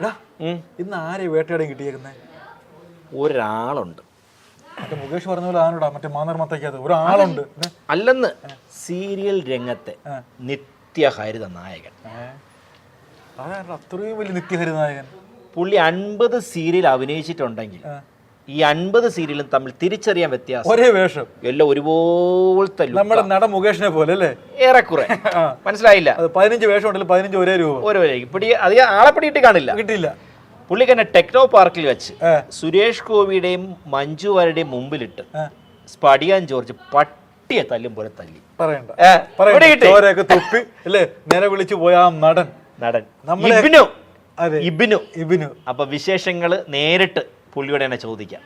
എടാ ഇന്ന് ആരെ വേട്ടയുടെ കിട്ടിയേക്കുന്നത് ഒരാളുണ്ട്. മറ്റേ മുകേഷ് പറഞ്ഞ പോലെ ആരോടാ മറ്റേ മാനർമത്തയ്ക്കകത്ത് ഒരാളുണ്ട്. ഏ? അല്ലെന്ന്. സീരിയൽ രംഗത്തെ നിത്യഹരിത നായകൻ. ഏ? അതാരാ അത്രയും വലിയ നിത്യഹരിത നായകൻ. പുള്ളി അൻപത് സീരിയൽ അഭിനയിച്ചിട്ടുണ്ടെങ്കിൽ. ഈ അൻപത് സീരിയലും തമ്മിൽ തിരിച്ചറിയാൻ വ്യത്യാസം. ഒരേ വേഷം. എല്ലാം ഒരുപോലത്തെ. നമ്മുടെ നട മുകേഷിനെ പോലെ അല്ലേ? ഏറെക്കുറെ. മനസ്സിലായില്ല. അത് പതിനഞ്ച് വേഷം ഉണ്ടല്ലോ പതിനഞ്ച് ഒരേ രൂപ. ഓരോ പിടി അധികം ആളെ പിടിയിട്ട് കാണില്ല. കിട്ടിയില്ല. പുള്ളിക്കന്നെ ടെക്നോ പാർക്കിൽ വെച്ച് സുരേഷ് ഗോപിയുടെയും മഞ്ജു വാര്യയുടെയും മുമ്പിലിട്ട്. സ്പടിയാൻ ജോർജ് പട്ടിയെ തല്ലും പോലെ തല്ലി. പറയണ്ട. തുപ്പി അല്ലേ? നേരെ വിളിച്ചു പോയ ആ നടൻ. നടൻ. ഇബിനു. അതെ. ഇബിനു. ഇബിനു. അപ്പൊ വിശേഷങ്ങൾ നേരിട്ട് പുള്ളിയോട് തന്നെ ചോദിക്കാം.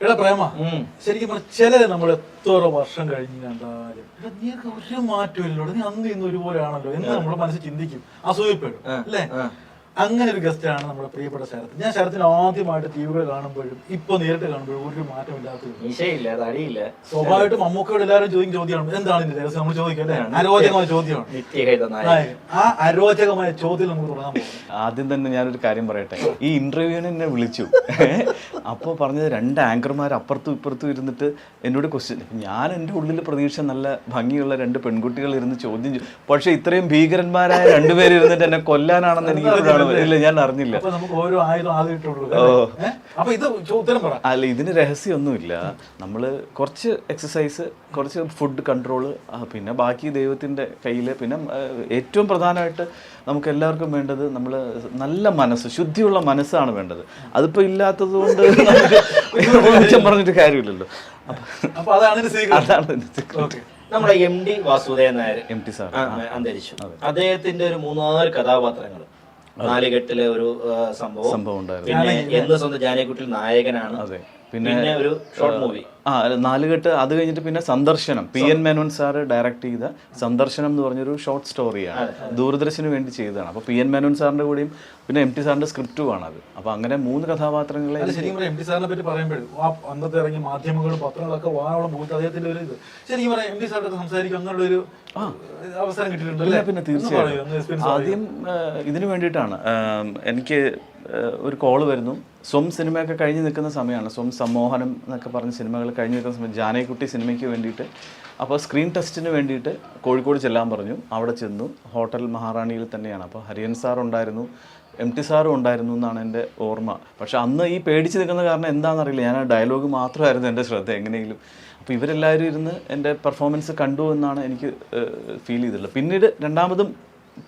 എടാ പ്രേമ. ശരിക്കും പറഞ്ഞ ചിലര് നമ്മൾ എത്ര വർഷം കഴിഞ്ഞ് കണ്ടാലും ഒരു മാറ്റമില്ലല്ലോ നീ അന്ന് ഇന്ന് ഒരുപോലെ ആണല്ലോ എന്ന് നമ്മുടെ മനസ്സിൽ ചിന്തിക്കും അസൂയപ്പെടും അല്ലേ? അങ്ങനെ ഒരു ഗസ്റ്റാണ് ആണ് നമ്മുടെ പ്രിയപ്പെട്ട ശരത്. ഞാൻ ശരത്തിന് ആദ്യമായിട്ട് ടി വികൾ കാണുമ്പോഴും ഇപ്പൊ നേരിട്ട് കാണുമ്പോഴും ഒരു മാറ്റമില്ലാത്ത തടിയില്ല സ്വാഭാവികമായിട്ട് മമ്മൂക്കയോട് എല്ലാവരും ചോദിക്കും ചോദ്യമാണ്. എന്താണ് ഇതിന്റെ രഹസ്യം? നമ്മൾ ചോദിക്കും അല്ലേ അരോചകമായ ചോദ്യമാണ്. ആ അരോചകമായ ചോദ്യം നമുക്ക് തുടങ്ങാൻ പോകും ആദ്യം തന്നെ ഞാനൊരു കാര്യം പറയട്ടെ? ഈ ഇന്റർവ്യൂവിന് എന്നെ വിളിച്ചു. അപ്പോൾ പറഞ്ഞത് രണ്ട് ആങ്കർമാർ അപ്പുറത്തും ഇപ്പുറത്തും ഇരുന്നിട്ട് എന്നോട് ക്വസ്റ്റ്യൻ ഞാൻ എന്റെ ഉള്ളിൽ പ്രതീക്ഷ നല്ല ഭംഗിയുള്ള രണ്ട് പെൺകുട്ടികൾ ഇരുന്ന് ചോദ്യം ചെയ്യും പക്ഷെ ഇത്രയും ഭീകരന്മാരായ രണ്ടുപേര് ഇരുന്നിട്ട് എന്നെ കൊല്ലാനാണെന്ന് എനിക്ക് ഇപ്പോഴാണ് ഇല്ല ഞാൻ അറിഞ്ഞില്ല. നമുക്ക് ഓരോ ആയുധം ആദ്യം ഇട്ടുള്ളൂ അപ്പൊ ഇത് ചോ- ഉത്തരം പറ. അല്ല ഇതിന് രഹസ്യമൊന്നുമില്ല. നമ്മൾ കുറച്ച് എക്സസൈസ് കുറച്ച് ഫുഡ് കൺട്രോൾ പിന്നെ ബാക്കി ദൈവത്തിന്റെ കയ്യിൽ പിന്നെ ഏറ്റവും പ്രധാനമായിട്ട് നമുക്ക് എല്ലാവർക്കും വേണ്ടത് നമ്മൾ നല്ല മനസ്സ് ശുദ്ധിയുള്ള മനസ്സാണ് വേണ്ടത്. അതിപ്പോൾ ഇല്ലാത്തത് കൊണ്ട് നമുക്ക് പറഞ്ഞിട്ട് കാര്യമില്ലല്ലോ. അപ്പോൾ അതാണ് അതാണ് നമ്മുടെ M D Vasudevan Nair M T sir. അന്തരിച്ചു. അദ്ദേഹത്തിന്റെ ഒരു മൂന്നാൽ കഥാപാത്രങ്ങൾ നാലുകെട്ടിലെ ഒരു സംഭവം. സംഭവം ഉണ്ടായിരുന്നു. പിന്നെ എന്ന് സ്വന്തം ജാനക്കുട്ടിൽ നായകനാണ്. പിന്നെ ഒരു ഷോർട്ട് മൂവി ആ നാലുകെട്ട് അത് കഴിഞ്ഞിട്ട് പിന്നെ സന്ദർശനം. P N Menon sir direct ചെയ്ത സന്ദർശനം എന്ന് പറഞ്ഞൊരു ഷോർട്ട് സ്റ്റോറിയാണ് ദൂരദർശന് വേണ്ടി ചെയ്തതാണ്. അപ്പോൾ പി എൻ മേനോൻ സാറിന്റെ കൂടെയും പിന്നെ എം ടി സാറിന്റെ സ്ക്രിപ്റ്റുമാണ് അത് അപ്പോൾ അങ്ങനെ മൂന്ന് കഥാപാത്രങ്ങളെ ശരിക്കും എം ടി സാറിനെ പറ്റി പറയുമ്പോഴും ആ അന്നത്തെ ഇറങ്ങിയ മാധ്യമങ്ങളും പത്രങ്ങളൊക്കെ വാനോളം പോയിട്ട് അദ്ദേഹത്തിന്റെ ഒരു ഇത്. ശരിക്കും പറയാം എം ടി സാറിന്റെ സംസാരിക്കും അങ്ങനെയുള്ള ഒരു അവസരം കിട്ടിയിട്ടുണ്ട് പിന്നെ തീർച്ചയായും. ആദ്യം ഇതിനു വേണ്ടിയിട്ടാണ് എനിക്ക് ഒരു കോൾ വരുന്നു. സ്വം സിനിമയൊക്കെ കഴിഞ്ഞ് നിൽക്കുന്ന സമയമാണ് സ്വം സമ്മോഹനം എന്നൊക്കെ പറഞ്ഞ സിനിമകൾ കഴിഞ്ഞ് ദിവസം ജാനേക്കുട്ടി സിനിമയ്ക്ക് വേണ്ടിയിട്ട് അപ്പോൾ സ്ക്രീൻ ടെസ്റ്റിന് വേണ്ടിയിട്ട് കോഴിക്കോട് ചെല്ലാൻ പറഞ്ഞു. അവിടെ ചെന്നു. ഹോട്ടൽ മഹാറാണിയിൽ തന്നെയാണ്. അപ്പോൾ ഹരിയൻ സാർ ഉണ്ടായിരുന്നു. എം ടി സാറും ഉണ്ടായിരുന്നു എന്നാണ് എന്റെ ഓർമ്മ. പക്ഷേ അന്ന് ഈ പേടിച്ച് നിൽക്കുന്ന കാരണം എന്താണെന്നറിയില്ല. ഞാൻ ആ ഡയലോഗ് മാത്രമായിരുന്നു എന്റെ ശ്രദ്ധ എങ്ങനെയെങ്കിലും. അപ്പോൾ ഇവരെല്ലാവരും ഇരുന്ന് എന്റെ പെർഫോമൻസ് കണ്ടു എന്നാണ് എനിക്ക് ഫീൽ ചെയ്തിട്ടുള്ളത്. പിന്നീട് രണ്ടാമതും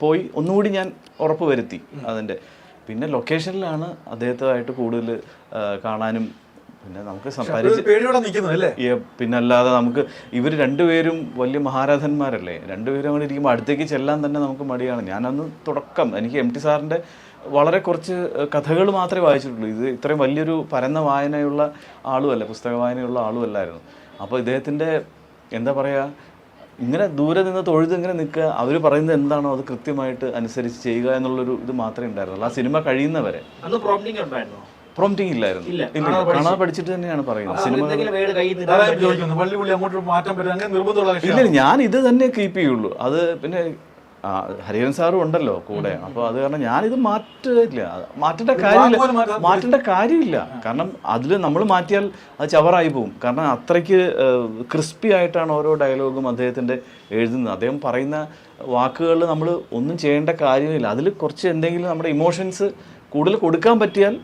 പോയി. ഒന്നുകൂടി ഞാൻ ഉറപ്പ് വരുത്തി അതിന്റെ. പിന്നെ ലൊക്കേഷനിലാണ് അദ്ദേഹത്തുമായിട്ട് കൂടുതൽ കാണാനും പിന്നെ നമുക്ക് സംസാരിച്ച് പിന്നെ അല്ലാതെ നമുക്ക് ഇവർ രണ്ടുപേരും വലിയ മഹാരാധന്മാരല്ലേ രണ്ടുപേരും അങ്ങനെ ഇരിക്കുമ്പോൾ അടുത്തേക്ക് ചെല്ലാൻ തന്നെ നമുക്ക് മടിയാണ്. ഞാനന്ന് തുടക്കം എനിക്ക് എം ടി സാറിന്റെ വളരെ കുറച്ച് കഥകൾ മാത്രമേ വായിച്ചിട്ടുള്ളൂ. ഇത് ഇത്രയും വലിയൊരു പരന്ന വായനയുള്ള ആളുമല്ല പുസ്തക വായനയുള്ള ആളുമല്ലായിരുന്നു. അപ്പോൾ ഇദ്ദേഹത്തിന്റെ എന്താ പറയുക ഇങ്ങനെ ദൂരെ നിന്ന് തൊഴുത് ഇങ്ങനെ നിൽക്കുക അവർ പറയുന്നത് എന്താണോ അത് കൃത്യമായിട്ട് അനുസരിച്ച് ചെയ്യുക എന്നുള്ളൊരു ഇത് മാത്രമേ ഉണ്ടായിരുന്നുള്ളൂ. ആ സിനിമ കഴിയുന്നവരെ. അന്ന് പ്രോംപ്റ്റിംഗ് ഇല്ലായിരുന്നു. ഇല്ല. കാണാതെ പഠിച്ചിട്ട് തന്നെയാണ് പറയുന്നത്. സിനിമ ഇല്ല ഞാൻ ഇത് തന്നെ കീപ്പ് ചെയ്യുള്ളൂ. അത് പിന്നെ ഹരിഹരൻ സാറും ഉണ്ടല്ലോ കൂടെ. അപ്പോൾ അത് കാരണം ഞാനിത് മാറ്റില്ല മാറ്റേണ്ട കാര്യമില്ല. മാറ്റേണ്ട കാര്യമില്ല. കാരണം അതിൽ നമ്മൾ മാറ്റിയാൽ അത് ചവറായി പോകും കാരണം അത്രയ്ക്ക് ക്രിസ്പി ആയിട്ടാണ് ഓരോ ഡയലോഗും അദ്ദേഹത്തിന്റെ എഴുതുന്നത്. അദ്ദേഹം പറയുന്ന വാക്കുകളിൽ നമ്മൾ ഒന്നും ചെയ്യേണ്ട കാര്യമില്ല. അതിൽ കുറച്ച് എന്തെങ്കിലും നമ്മുടെ ഇമോഷൻസ് കൂടുതൽ കൊടുക്കാൻ പറ്റിയാൽ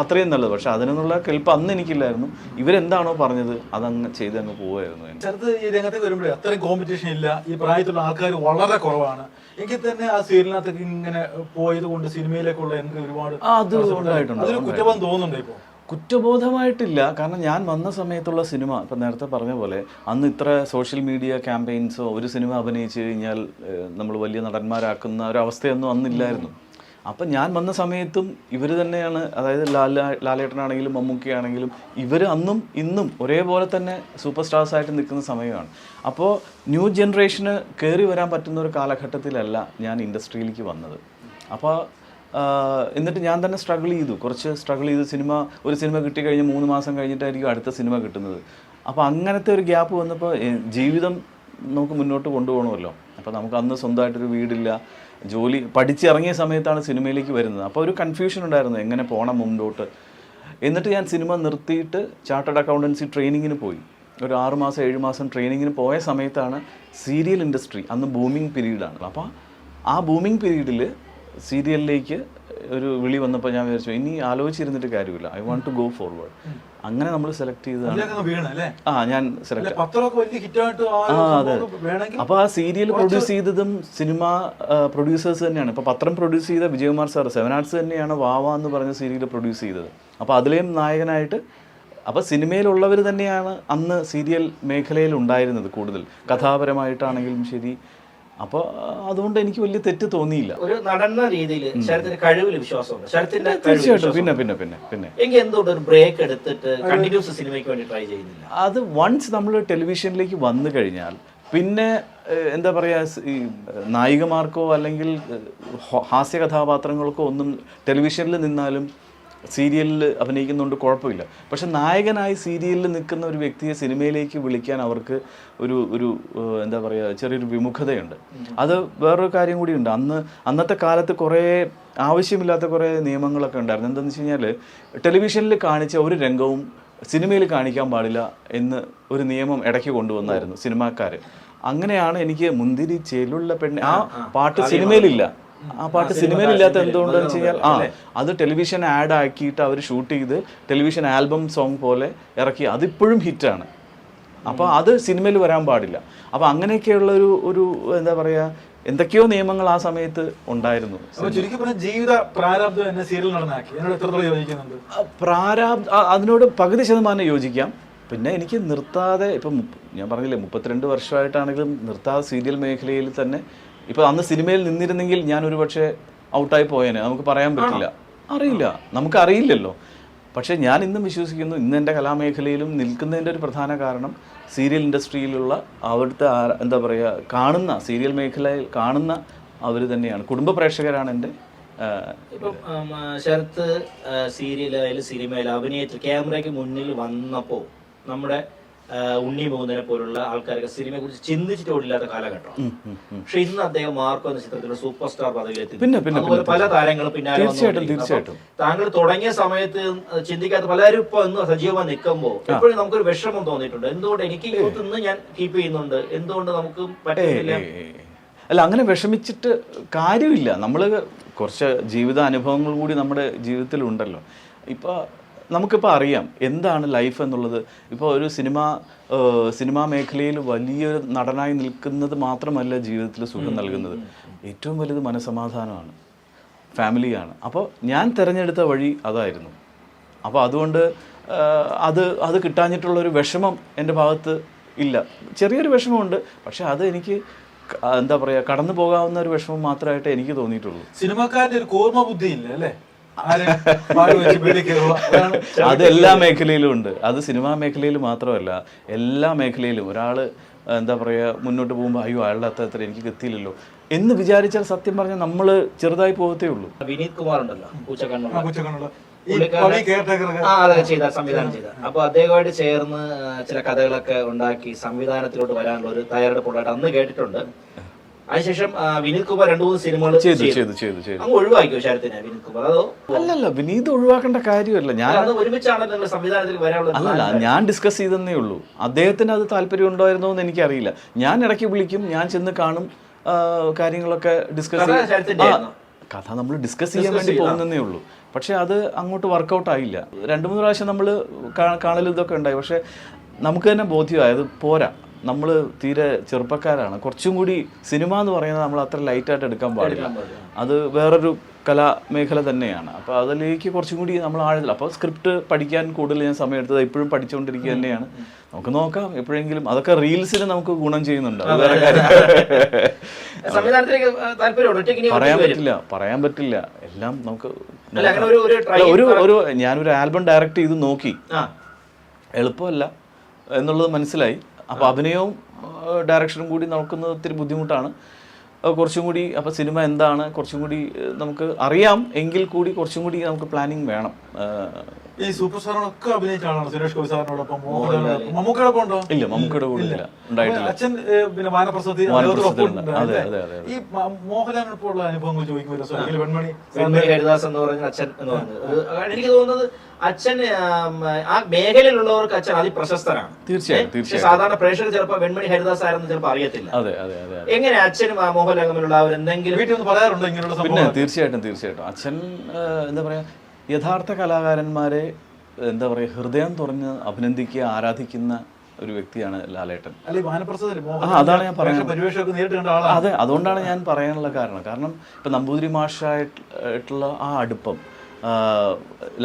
അത്രയും നല്ലത്. പക്ഷെ അതിനുള്ള കെൽപ്പ് അന്ന് എനിക്കില്ലായിരുന്നു. ഇവരെന്താണോ പറഞ്ഞത് അതങ്ങ് ചെയ്ത് അങ്ങ് പോവായിരുന്നു ചെറുത് ഈ രംഗത്തേക്ക് വരുമ്പോഴേ അത്രയും കോമ്പറ്റീഷൻ ഇല്ല. ഈ പ്രായത്തിലുള്ള ആൾക്കാർ വളരെ കുറവാണ്. എങ്കിൽ തന്നെ ആ സീരിയലിനകത്തേക്ക് ഇങ്ങനെ പോയത് കൊണ്ട് സിനിമയിലേക്കുള്ള എനിക്ക് ഒരുപാട് അത് അതൊരു കുറ്റബോധം തോന്നുന്നുണ്ട് ഇപ്പൊ? കുറ്റബോധമായിട്ടില്ല. കാരണം ഞാൻ വന്ന സമയത്തുള്ള സിനിമ ഇപ്പം നേരത്തെ പറഞ്ഞ പോലെ അന്ന് ഇത്ര സോഷ്യൽ മീഡിയ ക്യാമ്പയിൻസോ ഒരു സിനിമ അഭിനയിച്ചു കഴിഞ്ഞാൽ നമ്മൾ വലിയ നടന്മാരാക്കുന്ന ഒരു അവസ്ഥയൊന്നും അന്നില്ലായിരുന്നു. അപ്പം ഞാൻ വന്ന സമയത്തും ഇവർ തന്നെയാണ് അതായത് ലാല ലാലേട്ടനാണെങ്കിലും മമ്മൂക്കയാണെങ്കിലും ഇവർ അന്നും ഇന്നും ഒരേപോലെ തന്നെ സൂപ്പർ സ്റ്റാർസ് ആയിട്ട് നിൽക്കുന്ന സമയമാണ്. അപ്പോൾ ന്യൂ ജനറേഷന് കയറി വരാൻ പറ്റുന്ന ഒരു കാലഘട്ടത്തിലല്ല ഞാൻ ഇൻഡസ്ട്രിയിലേക്ക് വന്നത്. അപ്പോൾ എന്നിട്ട് ഞാൻ തന്നെ സ്ട്രഗിൾ ചെയ്തു. കുറച്ച് സ്ട്രഗിൾ ചെയ്ത് സിനിമ ഒരു സിനിമ കിട്ടി കിട്ടിക്കഴിഞ്ഞ് മൂന്ന് മാസം കഴിഞ്ഞിട്ടായിരിക്കും അടുത്ത സിനിമ കിട്ടുന്നത്. അപ്പോൾ അങ്ങനത്തെ ഒരു ഗ്യാപ്പ് വന്നപ്പോൾ ജീവിതം നമുക്ക് മുന്നോട്ട് കൊണ്ടുപോകണമല്ലോ. അപ്പോൾ നമുക്ക് അന്ന് സ്വന്തമായിട്ടൊരു വീടില്ല. ജോലി പഠിച്ചിറങ്ങിയ സമയത്താണ് സിനിമയിലേക്ക് വരുന്നത്. അപ്പോൾ ഒരു കൺഫ്യൂഷൻ ഉണ്ടായിരുന്നു എങ്ങനെ പോകണം മുമ്പോട്ട് എന്നിട്ട് ഞാൻ സിനിമ നിർത്തിയിട്ട് ചാർട്ടേഡ് അക്കൗണ്ടൻസി ട്രെയിനിങ്ങിന് പോയി. ഒരു ആറ് മാസം ഏഴ് മാസം ട്രെയിനിങ്ങിന് പോയ സമയത്താണ് സീരിയൽ ഇൻഡസ്ട്രി അന്ന് ബൂമിങ് പീരീഡാണ് അപ്പോൾ ആ ബൂമിങ് പീരീഡിൽ സീരിയലിലേക്ക് ഒരു വിളി വന്നപ്പോൾ ഞാൻ വിചാരിച്ചു ഇനി ആലോചിച്ചിരുന്നിട്ട് കാര്യമില്ല. I want to go forward അങ്ങനെ നമ്മൾ സെലക്ട് ചെയ്തതാണ്. ആ ഞാൻ സെലക്ട് അപ്പോൾ ആ സീരിയൽ പ്രൊഡ്യൂസ് ചെയ്തതും സിനിമ പ്രൊഡ്യൂസേഴ്സ് തന്നെയാണ്. ഇപ്പോൾ പത്രം പ്രൊഡ്യൂസ് ചെയ്ത വിജയകുമാർ സാർ സെവൻ ആർട്സ് തന്നെയാണ് വാവ എന്ന് പറഞ്ഞ സീരിയൽ പ്രൊഡ്യൂസ് ചെയ്തത്. അപ്പോൾ അതിലെയും നായകനായിട്ട് അപ്പോൾ സിനിമയിലുള്ളവർ തന്നെയാണ് അന്ന് സീരിയൽ മേഖലയിൽ ഉണ്ടായിരുന്നത് കൂടുതൽ. കഥാപരമായിട്ടാണെങ്കിലും ശരി അപ്പോൾ അതുകൊണ്ട് എനിക്ക് വലിയ തെറ്റ് തോന്നിയില്ല. ഒരു നടന്ന രീതിയിൽ ശരത്തിന് കഴിവിൽ വിശ്വാസമുണ്ട്. ശരത്തിന്റെ തീർച്ചയായിട്ടും. പിന്നെ പിന്നെ പിന്നെ പിന്നെ എങ്കിൽ എന്തുകൊണ്ട് ഒരു ബ്രേക്ക് എടുത്തിട്ട് കണ്ടിന്യൂസ് സിനിമയ്ക്ക് വേണ്ടി ട്രൈ ചെയ്യുന്നില്ല? അത് വൺസ് നമ്മൾ ടെലിവിഷനിലേക്ക് വന്നു കഴിഞ്ഞാൽ പിന്നെ എന്താ പറയുക ഈ നായികമാർക്കോ അല്ലെങ്കിൽ ഹാസ്യ കഥാപാത്രങ്ങൾക്കോ ഒന്നും ടെലിവിഷനിൽ നിന്നാലും സീരിയലിൽ അഭിനയിക്കുന്നുണ്ട് കുഴപ്പമില്ല. പക്ഷെ നായകനായി സീരിയലിൽ നിൽക്കുന്ന ഒരു വ്യക്തിയെ സിനിമയിലേക്ക് വിളിക്കാൻ അവർക്ക് ഒരു ഒരു എന്താ പറയുക ചെറിയൊരു വിമുഖതയുണ്ട്. അത് വേറൊരു കാര്യം കൂടിയുണ്ട്. അന്ന് അന്നത്തെ കാലത്ത് കുറേ ആവശ്യമില്ലാത്ത കുറേ നിയമങ്ങളൊക്കെ ഉണ്ടായിരുന്നു. എന്താണെന്ന് വെച്ച് കഴിഞ്ഞാൽ ടെലിവിഷനിൽ കാണിച്ച ഒരു രംഗവും സിനിമയിൽ കാണിക്കാൻ പാടില്ല എന്ന് ഒരു നിയമം ഇടയ്ക്ക് കൊണ്ടുവന്നായിരുന്നു സിനിമാക്കാർ അങ്ങനെയാണ് എനിക്ക് മുന്തിരി ചേലുള്ള പെണ്ണ് ആ പാട്ട് സിനിമയിലില്ല. ആ പാട്ട് സിനിമയിൽ ഇല്ലാത്ത എന്തുകൊണ്ടെന്ന് വെച്ച് കഴിഞ്ഞാൽ ആ അത് ടെലിവിഷൻ ആഡ് ആക്കിയിട്ട് അവർ ഷൂട്ട് ചെയ്ത് ടെലിവിഷൻ ആൽബം സോങ് പോലെ ഇറക്കി. അതിപ്പോഴും ഹിറ്റാണ്. അപ്പോൾ അത് സിനിമയിൽ വരാൻ പാടില്ല. അപ്പോൾ അങ്ങനെയൊക്കെയുള്ള ഒരു ഒരു എന്താ പറയുക എന്തൊക്കെയോ നിയമങ്ങൾ ആ സമയത്ത് ഉണ്ടായിരുന്നു ചുരുക്കി പറഞ്ഞ ജീവിത പ്രാരാബ്ദം എന്നെ സീരിയൽ എന്നോട് എത്രത്തോളം യോജിക്കുന്നുണ്ട്? പ്രാരാബ്ദ അതിനോട് പകുതി ശതമാനം യോജിക്കാം. പിന്നെ എനിക്ക് നിർത്താതെ ഇപ്പം ഞാൻ പറഞ്ഞില്ലേ മുപ്പത്തിരണ്ട് വർഷമായിട്ടാണെങ്കിലും നിർത്താതെ സീരിയൽ മേഖലയിൽ തന്നെ ഇപ്പം അന്ന് സിനിമയിൽ നിന്നിരുന്നെങ്കിൽ ഞാൻ ഒരു പക്ഷേ ഔട്ടായി പോയേനെ. നമുക്ക് പറയാൻ പറ്റില്ല. അറിയില്ല. നമുക്ക് അറിയില്ലല്ലോ. പക്ഷേ ഞാൻ ഇന്നും വിശ്വസിക്കുന്നു ഇന്ന് എന്റെ കലാമേഖലയിലും നിൽക്കുന്നതിന്റെ ഒരു പ്രധാന കാരണം സീരിയൽ ഇൻഡസ്ട്രിയിലുള്ള അവിടുത്തെ എന്താ പറയുക കാണുന്ന സീരിയൽ മേഖലയിൽ കാണുന്ന അവർ തന്നെയാണ്. കുടുംബ പ്രേക്ഷകരാണ് എന്റെ ഇപ്പം ശരത്ത് സീരിയലായാലും സിനിമയിലും അഭിനയത്തിൽ ക്യാമറയ്ക്ക് മുന്നിൽ വന്നപ്പോൾ നമ്മുടെ ഉണ്ണി മൂന്നിനെ പോലുള്ള ആൾക്കാരൊക്കെ സിനിമയെ കുറിച്ച് ചിന്തിച്ചിട്ട് ഓടില്ലാത്ത കാലഘട്ടമാണ്. പക്ഷെ ഇന്ന് അദ്ദേഹം മാർക്കോ എന്ന ചിത്രത്തിലെ സൂപ്പർ സ്റ്റാർ പദവിയിലെത്തി അതുപോലെ പല താരങ്ങളും പിന്നാലെ തീർച്ചയായിട്ടും. താങ്കൾ തുടങ്ങിയ സമയത്ത് ചിന്തിക്കാത്ത പലരും ഇപ്പൊ ഇന്ന് സജീവമായി നിൽക്കുമ്പോൾ എപ്പോഴും നമുക്കൊരു വിഷമം തോന്നിയിട്ടുണ്ട്. എന്തുകൊണ്ട് എനിക്ക് യൂത്ത് ഇന്ന് ഞാൻ കീപ്പ് ചെയ്യുന്നുണ്ട്? എന്തുകൊണ്ട് നമുക്ക് പറ്റില്ല അല്ല അങ്ങനെ വിഷമിച്ചിട്ട് കാര്യമില്ല. നമ്മൾ കുറച്ച് ജീവിത അനുഭവങ്ങൾ കൂടി നമ്മുടെ ജീവിതത്തിൽ ഉണ്ടല്ലോ ഇപ്പോൾ നമുക്കിപ്പോൾ അറിയാം എന്താണ് ലൈഫ് എന്നുള്ളത്. ഇപ്പോൾ ഒരു സിനിമ സിനിമാ മേഖലയിൽ വലിയൊരു നടനായി നിൽക്കുന്നത് മാത്രമല്ല ജീവിതത്തിൽ സുഖം നൽകുന്നത്. ഏറ്റവും വലുത് മനസമാധാനമാണ്. ഫാമിലിയാണ്. അപ്പോൾ ഞാൻ തിരഞ്ഞെടുത്ത വഴി അതായിരുന്നു. അപ്പോൾ അതുകൊണ്ട് അത് അത് കിട്ടാഞ്ഞിട്ടുള്ളൊരു വിഷമം എന്റെ ഭാഗത്ത് ഇല്ല. ചെറിയൊരു വിഷമമുണ്ട്. പക്ഷേ അത് എനിക്ക് എന്താ പറയുക കടന്നു പോകാവുന്ന ഒരു വിഷമം മാത്രമായിട്ട് എനിക്ക് തോന്നിയിട്ടുള്ളൂ. സിനിമക്കാരന്റെ ഒരു കൂർമ്മ ബുദ്ധി ഇല്ല അല്ലേ? ആരെ വാഴ വെച്ച് വീട്ടിൽ കയറുക അതാണ് അത് എല്ലാ മേഖലയിലും ഉണ്ട്. അത് സിനിമാ മേഖലയിൽ മാത്രമല്ല എല്ലാ മേഖലയിലും ഒരാൾ എന്താ പറയുക മുന്നോട്ട് പോകുമ്പോൾ അയ്യോ അയാളുടെ അത്ര അത്ര എനിക്ക് കിട്ടിയില്ലല്ലോ എന്ന് വിചാരിച്ചാൽ സത്യം പറഞ്ഞാൽ നമ്മൾ ചെറുതായി പോകത്തേ ഉള്ളൂ. വിനീത് കുമാർ ഉണ്ടല്ലോ പൂച്ചക്കണ്ണുള്ള. ചെയ്ത സംവിധാനം ചെയ്ത. അപ്പൊ അദ്ദേഹമായിട്ട് ചേർന്ന് ചില കഥകളൊക്കെ ഉണ്ടാക്കി സംവിധാനത്തിലോട്ട് വരാനുള്ള ഒരു തയ്യാറെടുപ്പുണ്ടായിട്ട് അന്ന് കേട്ടിട്ടുണ്ട്. അതിനുശേഷം വിനീത് കുമാർ രണ്ടു മൂന്ന് സിനിമകൾ ചെയ്തു ചെയ്തു. ചെയ്തു ചെയ്തു അങ്ങ് ഒഴിവാക്കിയോ ശരത്തിനെ വിനീത് കുമാർ? അതോ അല്ലല്ല വിനീത് ഒഴിവാക്കേണ്ട കാര്യമല്ല. ഞാൻ ഒരുമിച്ചാണ് നിങ്ങൾ സംവിധാനത്തിൽ വരാനുള്ള അല്ലല്ല ഞാൻ ഡിസ്കസ് ചെയ്തെന്നേ ഉള്ളൂ. അദ്ദേഹത്തിന് അത് താല്പര്യം ഉണ്ടായിരുന്നോ എന്ന് എനിക്കറിയില്ല. ഞാൻ ഇടയ്ക്ക് വിളിക്കും ഞാൻ ചെന്ന് കാണും കാര്യങ്ങളൊക്കെ ഡിസ്കസ് കഥ ശരത്തിന്റെ കഥ നമ്മൾ ഡിസ്കസ് ചെയ്യാൻ വേണ്ടി പോകുന്നതേ ഉള്ളൂ. പക്ഷേ അത് അങ്ങോട്ട് വർക്കൗട്ട് ആയില്ല. രണ്ട് മൂന്ന് പ്രാവശ്യം നമ്മൾ കാണലും ഇതൊക്കെ ഉണ്ടായി. പക്ഷേ നമുക്ക് തന്നെ ബോധ്യമായത് പോരാ. നമ്മൾ തീരെ ചെറുപ്പക്കാരാണ്. കുറച്ചും കൂടി സിനിമ എന്ന് പറയുന്നത് നമ്മൾ അത്ര ലൈറ്റായിട്ട് എടുക്കാൻ പാടില്ല. അത് വേറൊരു കലാമേഖല തന്നെയാണ്. അപ്പോൾ അതിലേക്ക് കുറച്ചും കൂടി നമ്മൾ ആഴത്തിൽ അപ്പോൾ സ്ക്രിപ്റ്റ് പഠിക്കാൻ കൂടുതൽ ഞാൻ സമയം എടുത്തത് ഇപ്പോഴും പഠിച്ചുകൊണ്ടിരിക്കുക തന്നെയാണ്. നമുക്ക് നോക്കാം എപ്പോഴെങ്കിലും അതൊക്കെ റീൽസിന് നമുക്ക് ഗുണം ചെയ്യുന്നുണ്ട്. അത് വേറെ കാര്യം. പറയാൻ പറ്റില്ല പറയാൻ പറ്റില്ല. എല്ലാം നമുക്ക് ഒരു ഒരു ഞാനൊരു ആൽബം ഡയറക്റ്റ് ചെയ്ത് നോക്കി. എളുപ്പമല്ല എന്നുള്ളത് മനസ്സിലായി. അപ്പോൾ അഭിനയവും ഡയറക്ഷനും കൂടി നോക്കുന്നത് ഒത്തിരി ബുദ്ധിമുട്ടാണ്. കുറച്ചും കൂടി അപ്പോൾ സിനിമ എന്താണ്? കുറച്ചും കൂടി നമുക്ക് അറിയാം. എങ്കിൽ കൂടി കുറച്ചും കൂടി നമുക്ക് പ്ലാനിങ് വേണം. ഈ സൂപ്പർ സ്റ്റാറിനൊക്കെ അഭിനയിച്ച ആളാണ് സുരേഷ് ഗോപി സാറിനോടൊപ്പം? മോഹൻലാലിനോടൊപ്പം മമ്മൂക്കയോടൊപ്പം ഉണ്ടോ? ഇല്ല മമ്മൂക്കയുടെ കൂടെ ഇല്ല. ഉണ്ടായിട്ടില്ല. അച്ഛൻ പിന്നെ വാനപ്രസത്തി അതെ, അതെ, അതെ, ഈ മോഹൻലാലിനൊപ്പം ഉള്ള അനുഭവങ്ങൾ ചോദിക്കുമല്ലോ? അല്ലെങ്കിൽ വെൺമണി ഹരിദാസ് എന്ന് പറഞ്ഞ അച്ഛൻ എന്ന് പറഞ്ഞത് എനിക്ക് തോന്നുന്നത് അച്ഛൻ ആം, മേഖലയിലുള്ളവർക്ക് അച്ഛൻ അതിപ്രശസ്തനാണ് തീർച്ചയായും, തീർച്ചയായും. സാധാരണ പ്രേക്ഷകർ ചിലപ്പോൾ വെൺമണി ഹരിദാസ് ആയിരുന്നു ചിലപ്പോൾ അറിയത്തില്ല. അതെ അതെ അതെ എങ്ങനെ അച്ഛനും ആ മോഹൻലാൽ തമ്മിലുള്ള എന്തെങ്കിലും വീട്ടിൽ നിന്ന് പറയാറുണ്ടോ ഇങ്ങനെയുള്ള പിന്നെ തീർച്ചയായിട്ടും തീർച്ചയായിട്ടും. അച്ഛൻ എന്താ പറയുക യഥാർത്ഥ കലാകാരന്മാരെ എന്താ പറയുക ഹൃദയം തുറന്ന് അഭിനന്ദിക്കുക ആരാധിക്കുന്ന ഒരു വ്യക്തിയാണ് ലാലേട്ടൻ. അതാണ് ഞാൻ പറയുന്നത്. അതെ അതുകൊണ്ടാണ് ഞാൻ പറയാനുള്ള കാരണം. കാരണം ഇപ്പം നമ്പൂതിരി മാഷായിട്ടുള്ള ആ അടുപ്പം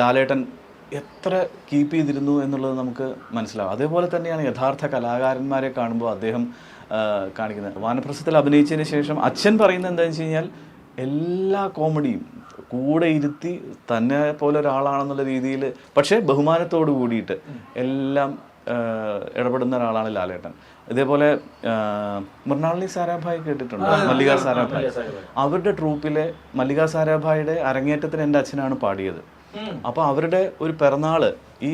ലാലേട്ടൻ എത്ര കീപ്പ് ചെയ്തിരുന്നു എന്നുള്ളത് നമുക്ക് മനസ്സിലാവും. അതേപോലെ തന്നെയാണ് യഥാർത്ഥ കലാകാരന്മാരെ കാണുമ്പോൾ അദ്ദേഹം കാണിക്കുന്നത്. വാനപ്രസത്തിൽ അഭിനയിച്ചതിന് ശേഷം അച്ഛൻ പറയുന്നത് എന്താണെന്ന് വെച്ച് കഴിഞ്ഞാൽ എല്ലാ കോമഡിയും കൂടെ ഇരുത്തി തന്നെ പോലെ ഒരാളാണെന്നുള്ള രീതിയിൽ പക്ഷേ ബഹുമാനത്തോട് കൂടിയിട്ട് എല്ലാം ഇടപെടുന്ന ഒരാളാണ് ലാലേട്ടൻ. ഇതേപോലെ മൃണാളി സാരാഭായ് കേട്ടിട്ടുണ്ട്? മല്ലിക സാരാഭായ്. അവരുടെ ട്രൂപ്പിലെ മല്ലിക സാരാഭായുടെ അരങ്ങേറ്റത്തിന് എന്റെ അച്ഛനാണ് പാടിയത്. അപ്പോൾ അവരുടെ ഒരു പിറന്നാൾ ഈ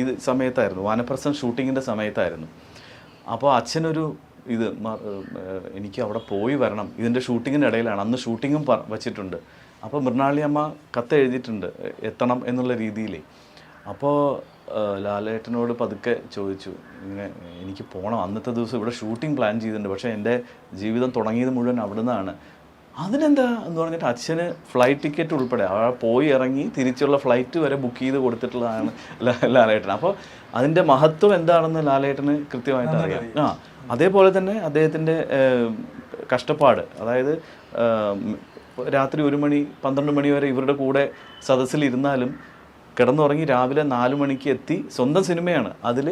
ഇത് സമയത്തായിരുന്നു. വാനപ്രസം ഷൂട്ടിങ്ങിന്റെ സമയത്തായിരുന്നു. അപ്പോൾ അച്ഛനൊരു ഇത് എനിക്ക് അവിടെ പോയി വരണം. ഇതിന്റെ ഷൂട്ടിങ്ങിന്റെ ഇടയിലാണ്. അന്ന് ഷൂട്ടിങ്ങും വച്ചിട്ടുണ്ട്. അപ്പോൾ മൃണാളി അമ്മ കത്ത് എഴുതിയിട്ടുണ്ട് എത്തണം എന്നുള്ള രീതിയിൽ അപ്പോൾ ലാലേട്ടനോട് പതുക്കെ ചോദിച്ചു ഇങ്ങനെ എനിക്ക് പോകണം അന്നത്തെ ദിവസം ഇവിടെ ഷൂട്ടിംഗ് പ്ലാൻ ചെയ്തിട്ടുണ്ട്. പക്ഷേ എന്റെ ജീവിതം തുടങ്ങിയത് മുഴുവൻ അവിടെ നിന്നാണ് അതിനെന്താ എന്ന് പറഞ്ഞിട്ട് അച്ഛന് ഫ്ലൈറ്റ് ടിക്കറ്റ് ഉൾപ്പെടെ ആ പോയി ഇറങ്ങി തിരിച്ചുള്ള ഫ്ലൈറ്റ് വരെ ബുക്ക് ചെയ്ത് കൊടുത്തിട്ടുള്ളതാണ് ലാലേട്ടൻ. അപ്പോൾ അതിന്റെ മഹത്വം എന്താണെന്ന് ലാലേട്ടന് കൃത്യമായിട്ട് അറിയാം. ആ അതേപോലെ തന്നെ അദ്ദേഹത്തിന്റെ കഷ്ടപ്പാട് അതായത് രാത്രി ഒരു മണി പന്ത്രണ്ട് മണി വരെ ഇവരുടെ കൂടെ സദസ്സിലിരുന്നാലും കിടന്നുറങ്ങി രാവിലെ നാല് മണിക്ക് എത്തി സ്വന്തം സിനിമയാണ്. അതിൽ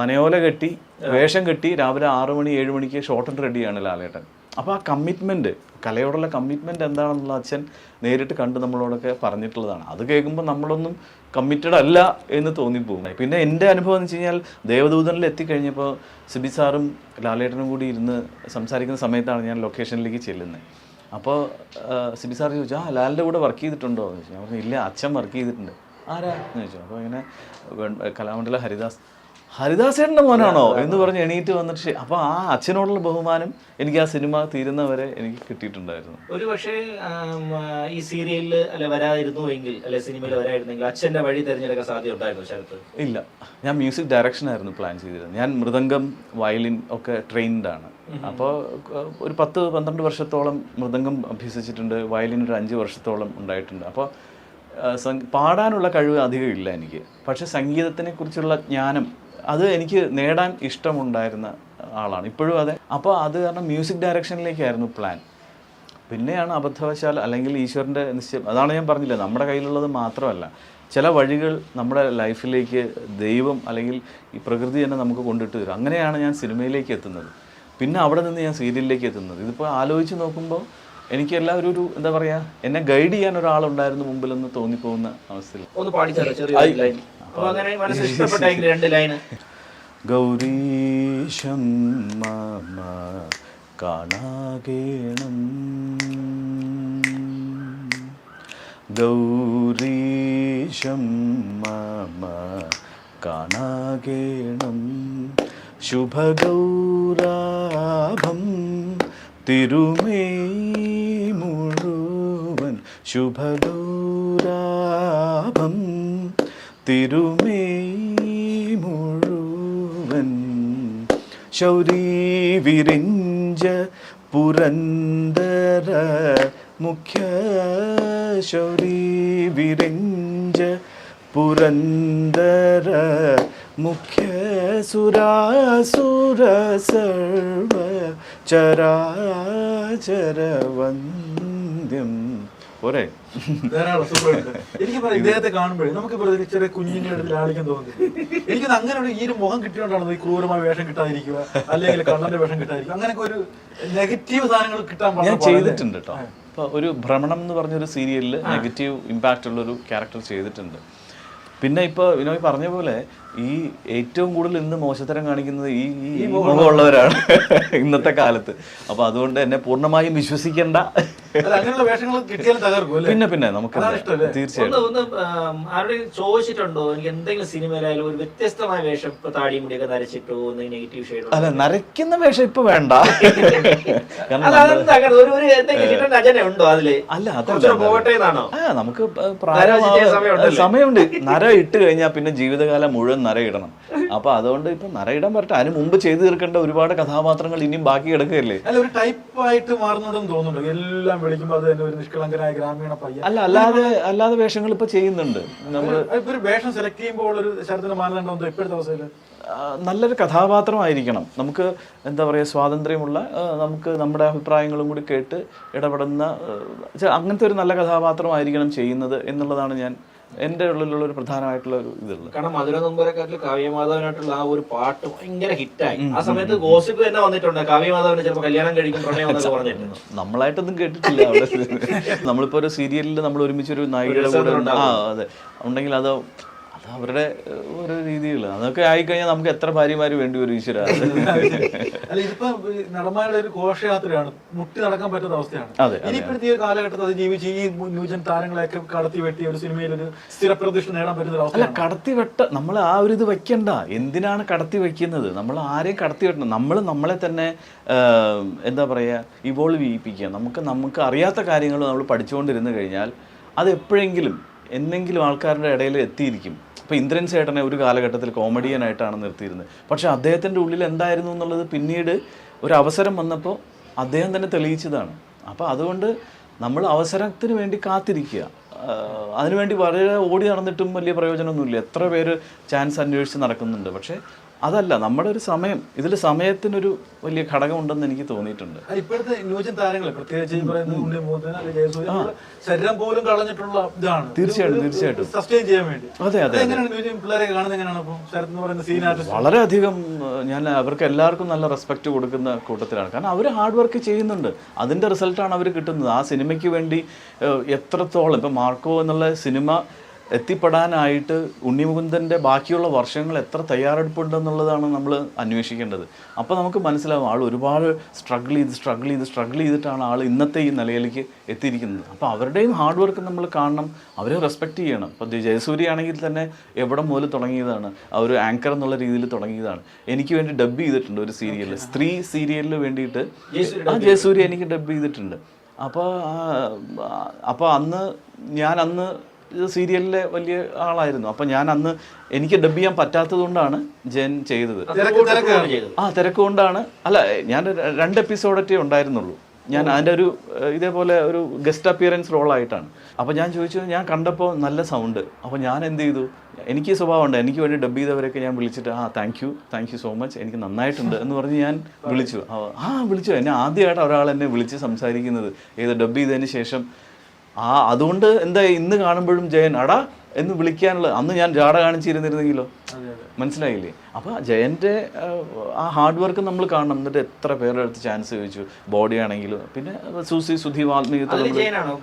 മനയോല കെട്ടി വേഷം കെട്ടി രാവിലെ ആറു മണി ഏഴ് മണിക്ക് ഷോർട്ട് ആൻഡ് റെഡിയാണ് ലാലേട്ടൻ. അപ്പോൾ ആ കമ്മിറ്റ്മെന്റ് കലയോടുള്ള കമ്മിറ്റ്മെന്റ് എന്താണെന്നുള്ള അച്ഛൻ നേരിട്ട് കണ്ട് നമ്മളോടൊക്കെ പറഞ്ഞിട്ടുള്ളതാണ്. അത് കേൾക്കുമ്പോൾ നമ്മളൊന്നും കമ്മിറ്റഡ് അല്ല എന്ന് തോന്നിപ്പോകും. പിന്നെ എന്റെ അനുഭവം എന്ന് വെച്ച് കഴിഞ്ഞാൽ ദേവദൂതനിൽ എത്തിക്കഴിഞ്ഞപ്പോൾ സിബി സാറും ലാലേട്ടനും കൂടി ഇരുന്ന് സംസാരിക്കുന്ന സമയത്താണ് ഞാൻ ലൊക്കേഷനിലേക്ക് ചെല്ലുന്നത്. അപ്പോൾ സിബി സാർ ചോദിച്ചു ആ ലാലിന്റെ കൂടെ വർക്ക് ചെയ്തിട്ടുണ്ടോ? എന്ന് ചോദിച്ചു. ഞാൻ പറഞ്ഞു ഇല്ല അച്ഛൻ വർക്ക് ചെയ്തിട്ടുണ്ട്. ആരാ? എന്ന് ചോദിച്ചു. അപ്പോൾ ഇങ്ങനെ കലാമണ്ഡല ഹരിദാസ്. ഹരിദാസേട്ടന്റെ മോനാണോ? എന്ന് പറഞ്ഞ് എണീറ്റ് വന്നിട്ട് അപ്പോൾ ആ അച്ഛനോടുള്ള ബഹുമാനം എനിക്ക് ആ സിനിമ തീരുന്നവരെ എനിക്ക് കിട്ടിയിട്ടുണ്ടായിരുന്നു. ഒരു പക്ഷേ ഈ സീരിയലിൽ അല്ലെ വരാതിരുന്നു എങ്കിൽ അല്ലെ സിനിമയിൽ വരായിരുന്നെങ്കിൽ അച്ഛന്റെ വഴി തിരഞ്ഞെടുക്കാൻ സാധ്യത ഉണ്ടായിരുന്നു ശരത്ത് ഇല്ല. ഞാൻ മ്യൂസിക് ഡയറക്ഷൻ ആയിരുന്നു പ്ലാൻ ചെയ്തിരുന്നത്. ഞാൻ മൃദംഗം വയലിൻ ഒക്കെ ട്രെയിൻഡാണ് അപ്പോൾ ഒരു പത്ത് പന്ത്രണ്ട് വർഷത്തോളം മൃദംഗം അഭ്യസിച്ചിട്ടുണ്ട്. വയലിൻ ഒരു അഞ്ച് വർഷത്തോളം ഉണ്ടായിട്ടുണ്ട്. അപ്പോൾ പാടാനുള്ള കഴിവ് അധികം ഇല്ല എനിക്ക്. പക്ഷെ സംഗീതത്തിനെ കുറിച്ചുള്ള ജ്ഞാനം അത് എനിക്ക് നേടാൻ ഇഷ്ടമുണ്ടായിരുന്ന ആളാണ്. ഇപ്പോഴും അതെ. അപ്പോൾ അത് കാരണം മ്യൂസിക് ഡയറക്ഷനിലേക്കായിരുന്നു പ്ലാൻ. പിന്നെയാണ് അബദ്ധവശാൽ അല്ലെങ്കിൽ ഈശ്വരന്റെ നിശ്ചയം. അതാണ് ഞാൻ പറഞ്ഞില്ല നമ്മുടെ കയ്യിലുള്ളത് മാത്രമല്ല. ചില വഴികൾ നമ്മുടെ ലൈഫിലേക്ക് ദൈവം അല്ലെങ്കിൽ ഈ പ്രകൃതി തന്നെ നമുക്ക് കൊണ്ടിട്ട് തരും. അങ്ങനെയാണ് ഞാൻ സിനിമയിലേക്ക് എത്തുന്നത്. പിന്നെ അവിടെ നിന്ന് ഞാൻ സീരിയലിലേക്ക് എത്തുന്നത്. ഇതിപ്പോൾ ആലോചിച്ച് നോക്കുമ്പോൾ എനിക്ക് എല്ലാവരും ഒരു എന്താ പറയാ എന്നെ ഗൈഡ് ചെയ്യാൻ ഒരാളുണ്ടായിരുന്നു മുമ്പിലെന്ന് തോന്നിപ്പോകുന്ന അവസ്ഥയിൽ. ഒന്ന് പാടിച്ചാലോ? ചെറിയ രണ്ട് ലൈന് കാണാകേണം. ശുഭഗൗരാഭം തിരുമേ മുഴുവൻ ശുഭഗൗരാഭം തിരുമേ മുഴുവൻ. ശൗരീ പുരന്തര മുഖ്യ ശൗരീ വിരിഞ്ച പുരന്തര മുഖ്യ സുരാസുര സർവ ചരാചര വന്ദ്യം പോരെ എനിക്ക് പറയാം ഇദ്ദേഹത്തെ കാണുമ്പോഴേ നമുക്ക് വെറുതെ ചെറിയ കുഞ്ഞുങ്ങളുടെ അടുത്ത് ലാളിക്കാൻ തോന്നുന്നു. എനിക്ക് അങ്ങനെ ഒരു ഈ ഒരു മുഖം കിട്ടിയോണ്ടാണ് ഈ ക്രൂരമായ വേഷം കിട്ടാതിരിക്കുക അല്ലെങ്കിൽ കണ്ണന്റെ വേഷം കിട്ടാതിരിക്കുക. അങ്ങനെയൊക്കെ ഒരു നെഗറ്റീവ് സാധനങ്ങൾ കിട്ടാൻ ഞാൻ ചെയ്തിട്ടുണ്ട് കേട്ടോ. അപ്പോൾ ഒരു ഭ്രമണം എന്ന് പറഞ്ഞൊരു സീരിയലിൽ നെഗറ്റീവ് ഇമ്പാക്റ്റ് ഉള്ളൊരു ക്യാരക്ടർ ചെയ്തിട്ടുണ്ട്. പിന്നെ ഇപ്പോൾ വിനോയ് പറഞ്ഞ പോലെ ഈ ഏറ്റവും കൂടുതൽ ഇന്ന് മോശത്തരം കാണിക്കുന്നത് ഈ ഈ മുഖമുള്ളവരാണ് ഇന്നത്തെ കാലത്ത്. അപ്പൊ അതുകൊണ്ട് എന്നെ പൂർണമായും വിശ്വസിക്കേണ്ട. അങ്ങനെയുള്ള വേഷങ്ങൾ കിട്ടിയാലും തകർക്കും അല്ലേ? പിന്നെ പിന്നെ നമുക്ക്? തീർച്ചയായിട്ടും. ചോദിച്ചിട്ടുണ്ടോ? എനിക്ക് എന്തെങ്കിലും സിനിമയിലായാലും ഒരു വ്യത്യസ്തമായ വേഷം ഇപ്പൊ താടിയും മുടിയൊക്കെ നരച്ചിട്ടോ നെഗറ്റീവ് ഷെയ്ഡോ അല്ല നരയ്ക്കുന്ന വേഷം ഇപ്പൊ വേണ്ട. അല്ല അതെന്താ? അങ്ങനെ ഒരു ഒരു എന്തെങ്കിലും കിട്ടേണ്ട അജന ഉണ്ടോ അതിൽ? അല്ല അതല്ല നമുക്ക്? സമയമുണ്ട്. നര ഇട്ട് കഴിഞ്ഞാൽ പിന്നെ ജീവിതകാലം മുഴുവൻ നര നരയിടണം. അപ്പൊ അതുകൊണ്ട് ഇപ്പൊ നരയിടാൻ പറ്റ അതിന് മുമ്പ് ചെയ്തു തീർക്കേണ്ട ഒരുപാട് കഥാപാത്രങ്ങൾ ഇനിയും ബാക്കി കിടക്കുകയല്ലേ? അല്ല ഒരു ടൈപ്പ് ആയിട്ട് മാറുന്നുണ്ടെന്ന് തോന്നുന്നുണ്ട്. എല്ലാം വിളിക്കുമ്പോൾ അത് തന്നെ ഒരു നിഷ്കളങ്കനായ ഗ്രാമീണ പയ്യൻ. അല്ല അല്ലാതെ അല്ലാതെ വേഷങ്ങൾ ഇപ്പൊ ചെയ്യുന്നുണ്ട്. നമ്മൾ ഒരു വേഷം സെലക്ട് ചെയ്യുമ്പോൾ ഒരു ശരത്തിന് മാനദണ്ഡം എന്തോ ഇപ്പോഴത്തെ അവസ്ഥയിൽ നല്ലൊരു കഥാപാത്രമായിരിക്കണം. നമുക്ക് എന്താ പറയുക സ്വാതന്ത്ര്യമുള്ള നമുക്ക് നമ്മുടെ അഭിപ്രായങ്ങളും കൂടി കേട്ട് ഇടപെടുന്ന അങ്ങനത്തെ ഒരു നല്ല കഥാപാത്രമായിരിക്കണം ചെയ്യുന്നത് എന്നുള്ളതാണ് ഞാൻ എന്റെ ഉള്ളിലുള്ള ഒരു പ്രധാനമായിട്ടുള്ള ഒരു ഇതുള്ളത് കാരണം മധുര നമ്പരക്കാട്ടിൽ കാവ്യമാധവനായിട്ടുള്ള ആ ഒരു പാട്ട് ഭയങ്കര ഹിറ്റായി. ആ സമയത്ത് ഗോസിപ്പ് തന്നെ വന്നിട്ടുണ്ട്. കാവ്യമാധവന് ചിലപ്പോൾ കല്യാണം കഴിക്കും പ്രണയം എന്നൊക്കെ പറഞ്ഞിട്ടുണ്ട്. നമ്മളായിട്ടൊന്നും കേട്ടിട്ടില്ല അവിടെ. നമ്മളിപ്പോ ഒരു സീരിയലിൽ നമ്മൾ ഒരുമിച്ച് ഒരു നായികയുടെ കൂടെ ഉണ്ടാകും ആ അതെ. ഉണ്ടെങ്കിൽ അത് അവരുടെ ഒരു രീതികൾ അതൊക്കെ ആയിക്കഴിഞ്ഞാൽ നമുക്ക് എത്ര ഭാര്യമാര് വേണ്ടി വരും ഈശ്വര? അല്ല ഇതിപ്പോ നടന്മാരുടെ ഒരു ഘോഷയാത്രയാണ്. മുട്ടി നടക്കാൻ പറ്റാത്ത അവസ്ഥയാണ്. ഇനിയിപ്പോഴത്തെ ഒരു കാലഘട്ടത്തിൽ അത് ജീവിച്ച് ഈ ന്യൂജൻ താരങ്ങളെയൊക്കെ കടത്തി വെട്ടി ഒരു സിനിമയിൽ ഒരു സ്ഥിരപ്രതിഷ്ഠ നേടാൻ പറ്റുന്ന അവസ്ഥ അല്ല കടത്തി വെട്ട നമ്മൾ ആ ഒരു ഇത് വെക്കണ്ട. എന്തിനാണ് കടത്തി വെക്കുന്നത്? നമ്മൾ ആരെയും കടത്തി വെട്ടണം നമ്മൾ നമ്മളെ തന്നെ എന്താ പറയുക ഇവോൾവ് ചെയ്യിപ്പിക്കുക. നമുക്ക് നമുക്ക് അറിയാത്ത കാര്യങ്ങൾ നമ്മൾ പഠിച്ചുകൊണ്ടിരുന്നു കഴിഞ്ഞാൽ അത് എപ്പോഴെങ്കിലും എന്നെങ്കിലും ആൾക്കാരുടെ ഇടയിൽ എത്തിയിരിക്കും. ഇപ്പോൾ ഇന്ദ്രൻ ചേട്ടനെ ഒരു കാലഘട്ടത്തിൽ കോമഡിയനായിട്ടാണ് നിർത്തിയിരുന്നത്. പക്ഷെ അദ്ദേഹത്തിന്റെ ഉള്ളിൽ എന്തായിരുന്നു എന്നുള്ളത് പിന്നീട് ഒരു അവസരം വന്നപ്പോൾ അദ്ദേഹം തന്നെ തെളിയിച്ചതാണ്. അപ്പോൾ അതുകൊണ്ട് നമ്മൾ അവസരത്തിന് വേണ്ടി കാത്തിരിക്കുക. അതിനുവേണ്ടി വളരെ ഓടി നടന്നിട്ടും വലിയ പ്രയോജനമൊന്നുമില്ല. എത്ര പേര് ചാൻസ് അന്വേഷിച്ച് നടക്കുന്നുണ്ട്. പക്ഷേ അതല്ല നമ്മുടെ ഒരു സമയം ഇതിൽ സമയത്തിനൊരു വലിയ ഘടകമുണ്ടെന്ന് എനിക്ക് തോന്നിയിട്ടുണ്ട്. ഇപ്പോഴത്തെ ന്യൂജൻ താരങ്ങൾ പ്രത്യേകിച്ച് ശരീരം പോലും കളഞ്ഞിട്ടുള്ള ഇതാണ്. തീർച്ചയായിട്ടും, തീർച്ചയായിട്ടും. സസ്റ്റെയിൻ ചെയ്യാൻ വേണ്ടി. അതെ, അതെ, പിള്ളേരെ കാണുന്നത്? എങ്ങനെയാണ് വളരെയധികം ഞാൻ അവർക്ക് എല്ലാവർക്കും നല്ല റെസ്പെക്ട് കൊടുക്കുന്ന കൂട്ടത്തിലാണ്. കാരണം അവർ ഹാർഡ് വർക്ക് ചെയ്യുന്നുണ്ട്. അതിന്റെ റിസൾട്ടാണ് അവർ കിട്ടുന്നത്. ആ സിനിമയ്ക്ക് വേണ്ടി എത്രത്തോളം ഇപ്പം മാർക്കോ എന്നുള്ള സിനിമ എത്തിപ്പെടാനായിട്ട് ഉണ്ണിമുകുന്ദന്റെ ബാക്കിയുള്ള വർഷങ്ങൾ എത്ര തയ്യാറെടുപ്പുണ്ടെന്നുള്ളതാണ് നമ്മൾ അന്വേഷിക്കേണ്ടത്. അപ്പോൾ നമുക്ക് മനസ്സിലാവും ആൾ ഒരുപാട് സ്ട്രഗിൾ ചെയ്ത് സ്ട്രഗിൾ ചെയ്ത് സ്ട്രഗിൾ ചെയ്തിട്ടാണ് ആൾ ഇന്നത്തെ ഈ നിലയിലേക്ക് എത്തിയിരിക്കുന്നത്. അപ്പോൾ അവരുടെയും ഹാർഡ് വർക്ക് നമ്മൾ കാണണം അവരെ റെസ്പെക്റ്റ് ചെയ്യണം. ഇപ്പോൾ ജയസൂര്യ ആണെങ്കിൽ തന്നെ എവിടെ മുതൽ തുടങ്ങിയതാണ് ആ ഒരു ആങ്കർ എന്നുള്ള രീതിയിൽ തുടങ്ങിയതാണ്. എനിക്ക് വേണ്ടി ഡബ് ചെയ്തിട്ടുണ്ട് ഒരു സീരിയലിൽ സ്ത്രീ സീരിയലിന് വേണ്ടിയിട്ട് ആ ജയസൂര്യ എനിക്ക് ഡബ് ചെയ്തിട്ടുണ്ട്. അപ്പോൾ അപ്പോൾ അന്ന് ഞാൻ അന്ന് സീരിയലിലെ വലിയ ആളായിരുന്നു. അപ്പോൾ ഞാൻ അന്ന് എനിക്ക് ഡബ് ചെയ്യാൻ പറ്റാത്തത് കൊണ്ടാണ് ജയൻ ചെയ്തത്. ആ തിരക്ക് കൊണ്ടാണ് അല്ല ഞാൻ രണ്ട് എപ്പിസോഡൊക്കെ ഉണ്ടായിരുന്നുള്ളൂ. ഞാൻ അതിന്റെ ഒരു ഇതേപോലെ ഒരു ഗസ്റ്റ് അപ്പിയറൻസ് റോളായിട്ടാണ്. അപ്പോൾ ഞാൻ ചോദിച്ചു ഞാൻ കണ്ടപ്പോൾ നല്ല സൗണ്ട്. അപ്പോൾ ഞാൻ എന്ത് ചെയ്തു? എനിക്ക് സ്വഭാവമുണ്ട് എനിക്ക് വേണ്ടി ഡബ് ചെയ്തവരൊക്കെ ഞാൻ വിളിച്ചിട്ട് ആ thank you thank you so much എനിക്ക് നന്നായിട്ടുണ്ട് എന്ന് പറഞ്ഞ് ഞാൻ വിളിച്ചു. ആ, ആ വിളിച്ചു. എന്നെ ആദ്യമായിട്ട് ഒരാൾ എന്നെ വിളിച്ച് സംസാരിക്കുന്നത്. ഏത് ഡബ് ചെയ്തതിന് ശേഷം ആ അതുകൊണ്ട് എന്താ ഇന്ന് കാണുമ്പോഴും ജയൻ അടാ എന്ന് വിളിക്കാനുള്ള അന്ന് ഞാൻ ജാട കാണിച്ചിരുന്നിരുന്നെങ്കിലോ? മനസ്സിലായില്ലേ? അപ്പോൾ ജയന്റെ ആ ഹാർഡ് വർക്ക് നമ്മൾ കാണണം. എന്നിട്ട് എത്ര പേരുടെ അടുത്ത് ചാൻസ് ചോദിച്ചു. ബോഡി ആണെങ്കിലും പിന്നെ സൂസി സുധി ചെയ്യുന്നത്?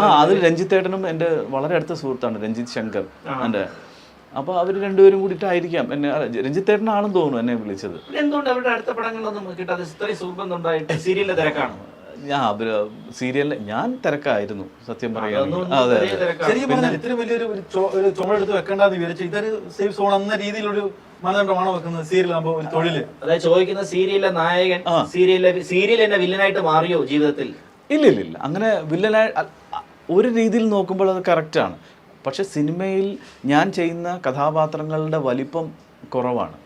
ആ അതിൽ രഞ്ജിത്തേട്ടനും എന്റെ വളരെ അടുത്ത സുഹൃത്താണ് രഞ്ജിത്ത് ശങ്കർ എന്റെ. അപ്പോൾ അവർ രണ്ടുപേരും കൂടിയിട്ടായിരിക്കാം. എന്നെ രഞ്ജിത്തേട്ടനാണെന്ന് തോന്നുന്നു എന്നെ വിളിച്ചത്. എന്തുകൊണ്ട് അവരുടെ അടുത്ത പടങ്ങളൊന്നും കിട്ടാതെ ഇത്രയും ഉണ്ടായിട്ട് സീരിയലിലെ തിരക്കാണോ? ഞാൻ സീരിയലിൽ ഞാൻ തിരക്കായിരുന്നു സത്യം പറയുകയാണെങ്കിൽ അതെ വലിയ ശരിക്കും പറഞ്ഞാൽ ഇത്രയും വലിയൊരു ഒരു ചോ- ഒരു ചുമടെടുത്ത് വെക്കേണ്ടെന്ന് വിചാരിച്ചു ഇതൊരു സേഫ് സോൺ എന്ന രീതിയിലൊരു മാനദണ്ഡമാണോ വെക്കുന്നത് ഒരു തൊഴിൽ? അതായത് ചോദിക്കുന്ന സീരിയലിലെ നായകൻ സീരിയലിലെ സീരിയൽ എന്നെ വില്ലനായിട്ട് മാറിയോ ജീവിതത്തിൽ? ഇല്ല ഇല്ല ഇല്ല. അങ്ങനെ വില്ലനായി ഒരു രീതിയിൽ നോക്കുമ്പോൾ അത് കറക്റ്റാണ്. പക്ഷെ സിനിമയിൽ ഞാൻ ചെയ്യുന്ന കഥാപാത്രങ്ങളുടെ വലിപ്പം കുറവാണ്.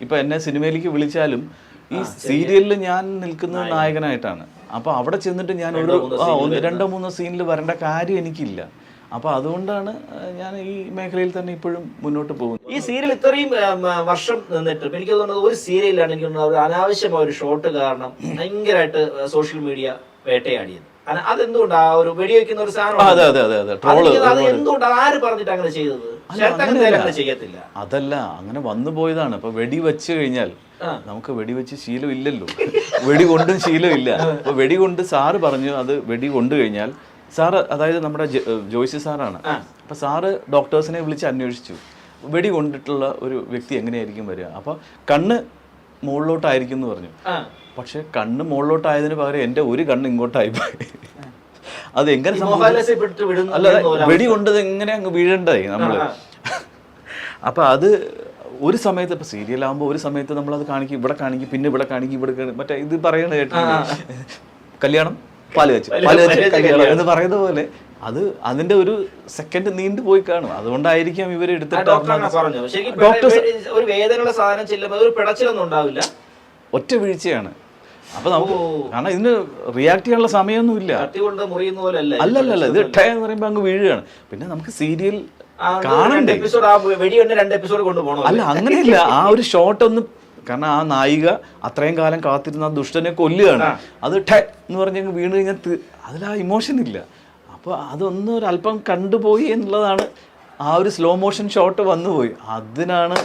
ഇപ്പം എന്നെ സിനിമയിലേക്ക് വിളിച്ചാലും ഈ സീരിയലിൽ ഞാൻ നിൽക്കുന്ന നായകനായിട്ടാണ്. അപ്പോൾ അവിടെ ചെന്നിട്ട് ഞാൻ ഒരു രണ്ടോ മൂന്നോ സീനിൽ വരേണ്ട കാര്യം എനിക്കില്ല. അപ്പൊ അതുകൊണ്ടാണ് ഞാൻ ഈ മേഖലയിൽ തന്നെ ഇപ്പോഴും മുന്നോട്ട് പോകുന്നത്. ഈ സീരിയൽ ഇത്രയും വർഷം നിന്നിട്ട് എനിക്ക് തോന്നുന്നത് ഒരു സീരിയലാണ് എനിക്ക് തോന്നുന്നത് അനാവശ്യമായ ഒരു ഷോട്ട് കാരണം ഭയങ്കരമായിട്ട് സോഷ്യൽ മീഡിയ വേട്ടയാടിയത്. അതെന്തുകൊണ്ട്? ആ ഒരു വെടിവെക്കുന്ന ഒരു സാധനം എന്തുകൊണ്ട് ആര് പറഞ്ഞിട്ട് അങ്ങനെ ചെയ്തത്? അതല്ല അങ്ങനെ വന്നു പോയതാണ്. ഇപ്പൊ വെടി വെച്ച് കഴിഞ്ഞാൽ. നമുക്ക് വെടിവെച്ച് ശീലം ഇല്ലല്ലോ വെടി കൊണ്ടും ശീലം ഇല്ല അപ്പൊ വെടി കൊണ്ട് സാറ് പറഞ്ഞു അത് വെടി കൊണ്ടു കഴിഞ്ഞാൽ സാറ് അതായത് നമ്മുടെ ജോയ്സി സാറാണ്. അപ്പൊ സാറ് ഡോക്ടേഴ്സിനെ വിളിച്ച് അന്വേഷിച്ചു. വെടി കൊണ്ടിട്ടുള്ള ഒരു വ്യക്തി എങ്ങനെയായിരിക്കും വരിക? അപ്പൊ കണ്ണ് മുകളിലോട്ടായിരിക്കും എന്ന് പറഞ്ഞു പക്ഷെ കണ്ണ് മുകളിലോട്ടായതിന് പകരം എന്റെ ഒരു കണ്ണ് ഇങ്ങോട്ടായി പോയി. അത് എങ്ങനെ അല്ല വെടി കൊണ്ടത് എങ്ങനെ അങ്ങ് വീഴണ്ടായി നമ്മൾ? അപ്പൊ അത് ഒരു സമയത്ത് ഇപ്പൊ സീരിയൽ ആകുമ്പോൾ ഒരു സമയത്ത് നമ്മൾ അത് കാണിക്കും ഇവിടെ കാണിക്കും പിന്നെ ഇവിടെ കാണിക്കും ഇവിടെ മറ്റേ ഇത് പറയണ കേട്ടോ കല്യാണം? പാൽ വെച്ച്. പാൽ വെച്ച് കല്യാണം. എന്ന് പറയുന്ന പോലെ അത് അതിന്റെ ഒരു സെക്കൻഡ് നീണ്ടു പോയി കാണും. അതുകൊണ്ടായിരിക്കാം ഇവർ എടുത്തിട്ട് ഒരു വേദനയുള്ള സാധനം ചെല്ലുമ്പോൾ ഒരു പിടച്ചിലൊന്നും ഉണ്ടാവില്ല. ഒറ്റ വീഴ്ചയാണ്. അപ്പൊ നമുക്ക് കാരണം ഇതിന് റിയാക്ട് ചെയ്യാനുള്ള സമയമൊന്നുമില്ല. ഇല്ല കൊണ്ട് മുറിയുന്ന പോലെ അല്ല അല്ലല്ലല്ല ഇത് എന്ന് പറയുമ്പോൾ അങ്ങ് വീഴുകയാണ്. പിന്നെ നമുക്ക് സീരിയൽ കാണണ്ടേ? എപ്പിസോഡ് ആ രണ്ട് എപ്പിസോഡ് കൊണ്ടുപോകണം അല്ല അങ്ങനെയല്ല. ആ ഒരു ഷോട്ട് ഒന്ന് കാരണം ആ നായിക അത്രയും കാലം കാത്തിരുന്ന ആ ദുഷ്ടനെ കൊല്ലുകയാണ്. അത് ഠേ എന്ന് പറഞ്ഞ് വീണ് കഴിഞ്ഞാൽ അതിൽ ആ ഇമോഷൻ ഇല്ല. അപ്പോൾ അതൊന്നും ഒരു അല്പം കണ്ടുപോയി എന്നുള്ളതാണ് ആ ഒരു സ്ലോ മോഷൻ ഷോട്ട് വന്നുപോയി. അതിനാണ്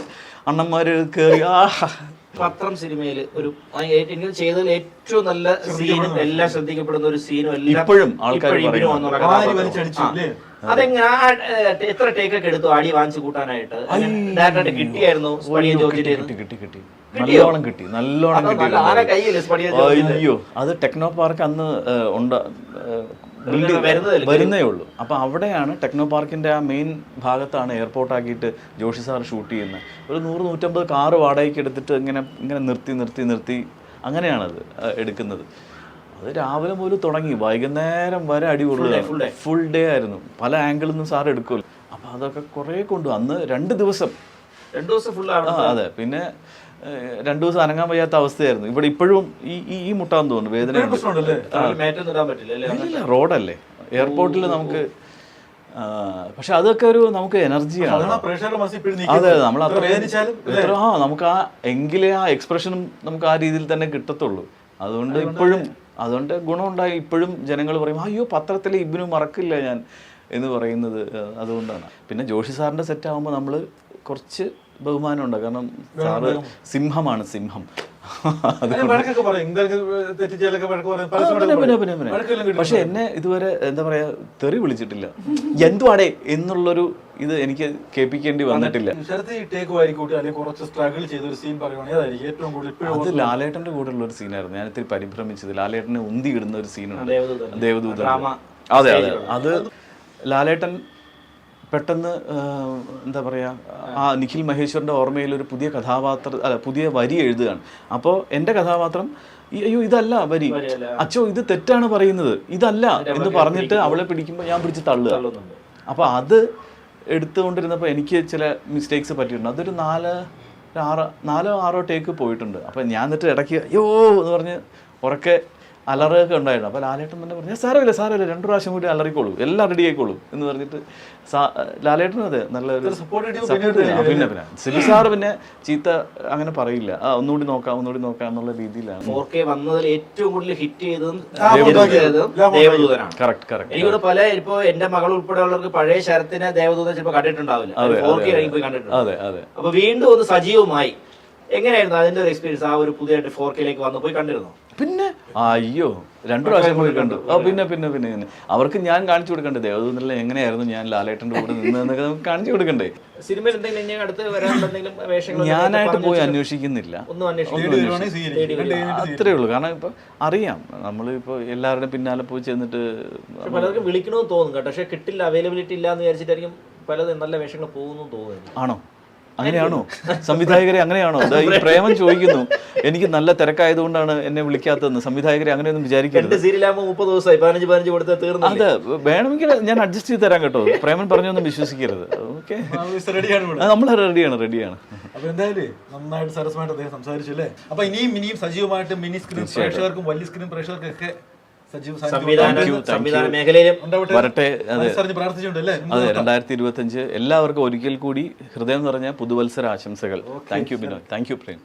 അണ്ണന്മാര് കയറി ആ. പത്രം സിനിമയിൽ ഒരു എനിക്ക് ചെയ്തതിൽ ഏറ്റവും നല്ല സീനും എല്ലാം ശ്രദ്ധിക്കപ്പെടുന്ന ഒരു സീനും എല്ലാം ഇപ്പോഴും ആൾക്കാര് അതെങ്ങനെ? ആ, എത്ര ടേക്ക് ഒക്കെ എടുത്തു അടി വാങ്ങിച്ചു കൂട്ടാനായിട്ട്? ഡയറക്റ്റ് കിട്ടിയായിരുന്നു സ്പടിയ ജോർജിന്റെ കിട്ടി കിട്ടി കിട്ടി? നല്ലോണം കിട്ടി നല്ലോണം അത് കിട്ടി അയ്യോ അത് ടെക്നോ പാർക്ക് അന്ന് ഉണ്ട് വരുന്നേ ഉള്ളൂ. അപ്പൊ അവിടെയാണ് ടെക്നോ പാർക്കിന്റെ ആ മെയിൻ ഭാഗത്താണ് എയർപോർട്ട് ആക്കിയിട്ട് ജോഷി സാർ ഷൂട്ട് ചെയ്യുന്നത് ഒരു നൂറ് നൂറ്റമ്പത് കാറ് വാടകയ്ക്ക് എടുത്തിട്ട് ഇങ്ങനെ ഇങ്ങനെ നിർത്തി നിർത്തി നിർത്തി അങ്ങനെയാണത് എടുക്കുന്നത്. അത് രാവിലെ മുതൽ തുടങ്ങി. വൈകുന്നേരം വരെ അടി full ഫുൾ ഡേ ആയിരുന്നു. പല ആംഗിളിൽ നിന്നും സാർ എടുക്കുമല്ലോ. അപ്പൊ അതൊക്കെ കുറേ കൊണ്ടു അന്ന് രണ്ട് ദിവസം. രണ്ടു ദിവസം ഫുൾ അതെ. പിന്നെ രണ്ടു ദിവസം അനങ്ങാൻ വയ്യാത്ത അവസ്ഥയായിരുന്നു. ഇവിടെ ഇപ്പോഴും ഈ ഈ മുട്ടാന്ന് തോന്നുന്നു. വേദന റോഡല്ലേ. എയർപോർട്ടിൽ നമുക്ക് പക്ഷെ അതൊക്കെ ഒരു നമുക്ക് എനർജിയാണ് അതെ നമ്മൾ ആ നമുക്ക് ആ എങ്കിലേ ആ എക്സ്പ്രഷനും നമുക്ക് ആ രീതിയിൽ തന്നെ കിട്ടത്തുള്ളൂ. അതുകൊണ്ട് ഇപ്പോഴും അതുകൊണ്ട് ഗുണമുണ്ടായി. ഇപ്പോഴും ജനങ്ങൾ പറയും അയ്യോ പത്രത്തിൽ ഇബിനു മറക്കില്ല ഞാൻ എന്ന് പറയുന്നത് അതുകൊണ്ടാണ്. പിന്നെ ജോഷി സാറിന്റെ സെറ്റ് ആകുമ്പോൾ നമ്മൾ കുറച്ച് ബഹുമാനമുണ്ട്. കാരണം സാറ് സിംഹമാണ് സിംഹം. പക്ഷെ എന്നെ ഇതുവരെ എന്താ പറയാ തെറി വിളിച്ചിട്ടില്ല. എന്തുവാടേ എന്നുള്ളൊരു ഇത് എനിക്ക് കേൾപ്പിക്കേണ്ടി വന്നിട്ടില്ല. അത് ലാലേട്ടന്റെ കൂടെ ഉള്ള ഒരു സീനായിരുന്നു ഞാൻ ഇത്തിരി പരിഭ്രമിച്ചത്. ലാലേട്ടനെ ഉന്തി ഇടുന്ന ഒരു സീനുണ്ട് ദേവദൂത അതെ അതെ. അത് ലാലേട്ടൻ പെട്ടെന്ന് എന്താ പറയുക ആ നിഖിൽ മഹേശ്വറിന്റെ ഓർമ്മയിൽ ഒരു പുതിയ കഥാപാത്ര അല്ല പുതിയ വരി എഴുതുകയാണ്. അപ്പോൾ എന്റെ കഥാപാത്രം ഈ- അയ്യോ ഇതല്ല വരി. അച്ഛോ ഇത് തെറ്റാണ് പറയുന്നത്. ഇതല്ല എന്ന് പറഞ്ഞിട്ട് അവളെ പിടിക്കുമ്പോൾ ഞാൻ പിടിച്ച് തള്ളുക. അപ്പോൾ അത് എടുത്തുകൊണ്ടിരുന്നപ്പോൾ എനിക്ക് ചില മിസ്റ്റേക്സ് പറ്റിയിട്ടുണ്ട്. അതൊരു നാല് ആറ് നാലോ ആറോ ടേക്ക് പോയിട്ടുണ്ട്. അപ്പം ഞാൻ എന്നിട്ട് ഇടയ്ക്ക് അയ്യോ എന്ന് പറഞ്ഞ് ഉറക്കെ അലറുകയൊക്കെ ഉണ്ടായിരുന്നു. അപ്പോൾ ലാലേട്ടൻ തന്നെ പറഞ്ഞു സാരമില്ല സാരമില്ല രണ്ട് പ്രാവശ്യം കൂടി അലറിക്കോളൂ എല്ലാം റെഡി ആയിക്കോളൂ എന്ന് പറഞ്ഞിട്ട് സാ- ലാലേട്ടനും അതെ നല്ലൊരു സപ്പോർട്ട് പിന്നെ സിബി സാറ് പിന്നെ ചീത്ത അങ്ങനെ പറയില്ല. ആ ഒന്നുകൂടി നോക്കാം ഒന്നുകൂടി നോക്കാം എന്നുള്ള രീതിയിലാണ്. ഫോർ കെ വന്നതിൽ ഏറ്റവും കൂടുതൽ ഹിറ്റ് ചെയ്തതും ദേവദൂതനാണ്. കറക്റ്റ് കറക്റ്റ് എനിക്കൊരു പല ഇപ്പോ എന്റെ മകൾ ഉൾപ്പെടെയുള്ളവർക്ക് പഴയ ശരത്തിനെ ദേവദൂതൻ ചിലപ്പോൾ കണ്ടിട്ടുണ്ടാവില്ല. ഫോർ കെ പോയി കണ്ടിട്ടുണ്ട്. അതെ അതെ. അപ്പൊ വീണ്ടും ഒന്ന് സജീവമായി. എങ്ങനെയായിരുന്നു അതിന്റെ ഒരു എക്സ്പീരിയൻസ് ആ ഒരു പുതിയതായിട്ട് ഫോർ കെയിലേക്ക് വന്നു പോയി കണ്ടിരുന്നു? പിന്നെ? അയ്യോ രണ്ടു പ്രാവശ്യം പോയി കണ്ടു. ആ പിന്നെ പിന്നെ പിന്നെ പിന്നെ. അവർക്ക് ഞാൻ കാണിച്ചു കൊടുക്കണ്ടേ? ദേവദൂതനിലെ എങ്ങനെയായിരുന്നു ഞാൻ ലാലേട്ടന്റെ കൂടെ നിന്നതെന്നൊക്കെ നമുക്ക് കാണിച്ചു കൊടുക്കണ്ടേ? സിനിമയിൽ എന്തെങ്കിലും ഇനി അടുത്ത് വരാൻ എന്തെങ്കിലും വേഷങ്ങൾ ഞാനായിട്ട് പോയി അന്വേഷിക്കുന്നില്ല. അത്രേ ഉള്ളൂ. കാരണം ഇപ്പൊ അറിയാം. നമ്മൾ ഇപ്പൊ എല്ലാവരുടെയും പിന്നാലെ പോയി ചെന്നിട്ട് പലർക്കും വിളിക്കണമെന്ന് തോന്നും കേട്ടോ. പക്ഷെ കിട്ടില്ല അവൈലബിലിറ്റി ഇല്ല എന്ന് വിചാരിച്ചിട്ടായിരിക്കും പലതും നല്ല വേഷങ്ങൾ പോകുന്നു തോന്നുന്നു ആണോ? അങ്ങനെയാണോ? സംവിധായകരെ അങ്ങനെയാണോ? അതായത് ഈ പ്രേമം ചോദിക്കുന്നു. എനിക്ക് നല്ല തിരക്കായതുകൊണ്ടാണ് എന്നെ വിളിക്കാത്തതെന്ന്. സംവിധായകരെ അങ്ങനെയൊന്നും വിചാരിക്കരുത്. സീരിയലാകുമ്പോൾ മുപ്പത് ദിവസമായി. പതിനഞ്ച് പതിനഞ്ച് കൊടുത്താൽ തീർന്നു അതെ വേണമെങ്കിൽ ഞാൻ അഡ്ജസ്റ്റ് ചെയ്ത് തരാം കേട്ടോ. പ്രേമൻ പറഞ്ഞൊന്നും വിശ്വസിക്കരുത്. ഓക്കെ നമ്മൾ റെഡിയാണ് റെഡിയാണ് അപ്പൊ എന്തായാലും നന്നായിട്ട് സരസമായിട്ട് അദ്ദേഹം സംസാരിച്ചു അല്ലേ? അപ്പൊ ഇനിയും ഇനിയും സജീവമായിട്ട് മിനി സ്ക്രീൻ പ്രേക്ഷകർക്കും വലിയ സ്ക്രീൻ പ്രേക്ഷകർക്കും ഒക്കെ സജീവ സംവിധാന. മേഖലയിലും വരട്ടെ അതെ. അതെ രണ്ടായിരത്തി എല്ലാവർക്കും ഒരിക്കൽ കൂടി ഹൃദയം നിറഞ്ഞ പുതുവത്സര ആശംസകൾ. Thank you Binoy thank you Prem